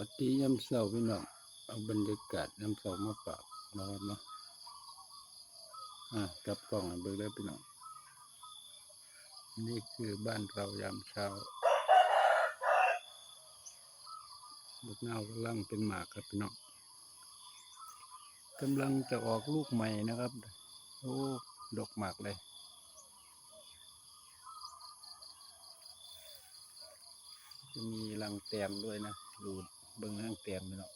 วัดดียามเช้าพี่น้องเอาบรรยากาศยามเช้ามาฝากนะครับเนาะอะกลับกล้องเบิ่งได้พี่น้องนี่คือบ้านเรายามเช้าลูกเน่ากำลังเป็นหมากครับพี่น้องกำลังจะออกลูกใหม่นะครับ โอ้ดอกหมากเลยจะมีรังแตมด้วยนะดู เบิ้งรังแตมไปเนาะ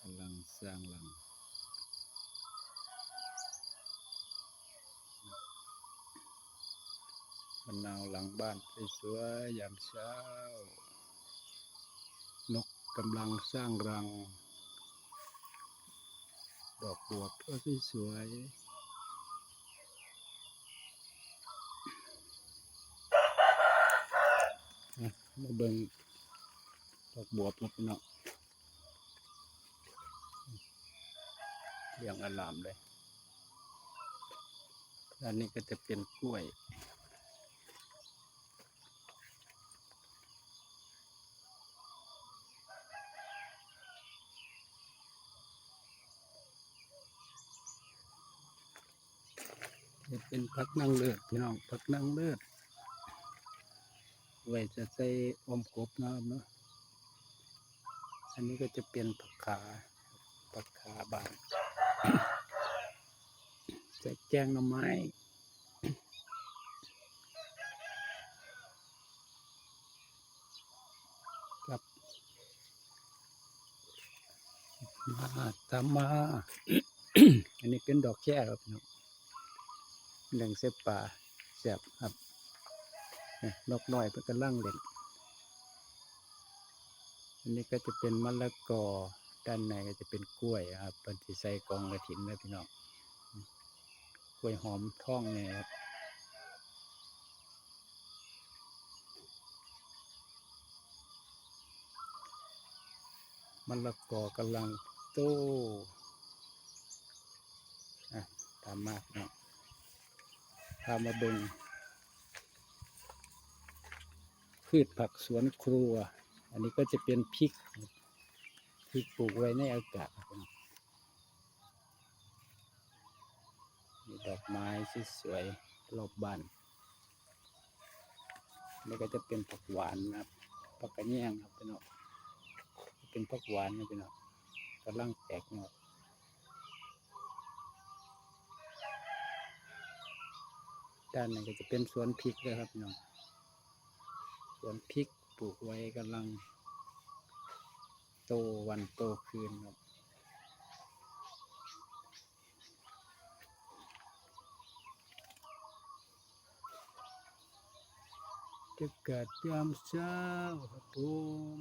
กำลังสร้างรังมะนาวหลังบ้านสวยๆยามเช้า นกกำลังสร้างรัง ดอกบัวก็สวยๆอะมาเบิ่ง ดอกบวบนะพี่น้องเรียงอลามเลยอันนี้ก็จะเป็นกล้วย จะเป็นพักนั่งเลือดพี่น้องพักนั่งเลือดไว้จะใส่อมกบนะครับเนาะ อันนี้ก็จะเป็นผักขาผักขาบานใส่แกงหน่อไม้กับมาตามมาอันนี้เป็นดอกแค่ครับพี่น้องแหล่งเสพป่าแสบครับเนี่ยนกน้อยเพื่อกำลังเล่น อันนี้ก็จะเป็นมะละกอ ด้านในก็จะเป็นกล้วยครับเป็นทีใส่กองกระถินนะพี่น้องกล้วยหอมท่องเนี่ยครับมะละกอกำลังโตอะตามมากนะพามาเบิงพืชผักสวนครัว อันนี้ก็จะเป็นพริกพริกปลูกไว้ในอากาศมีดอกไม้สวยๆรอบบ้านนี่ก็จะเป็นผักหวานนะครับผักกระเนียงครับพี่น้องเป็นผักหวานนะพี่น้องกำลังแตกงอกด้านนี้ก็จะเป็นสวนพริกเลยครับพี่น้องสวนพริก ปลูกไว้กำลัง โตวันโตคืนครับจะเกิดยามเช้าครับผม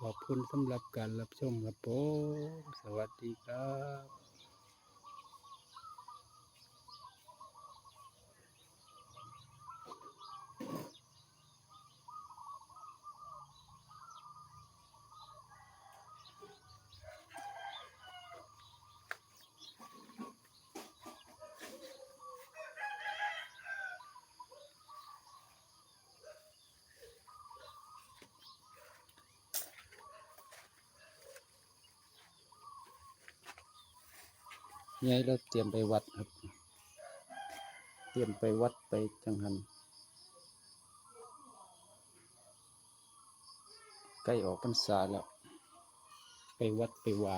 ขอบคุณสำหรับการรับชมครับผม สวัสดีครับ ยายเราเตรียมไปวัดครับ เตรียมไปวัดไปจังหันใกล้ออกพรรษาแล้ว ไปวัดไปวา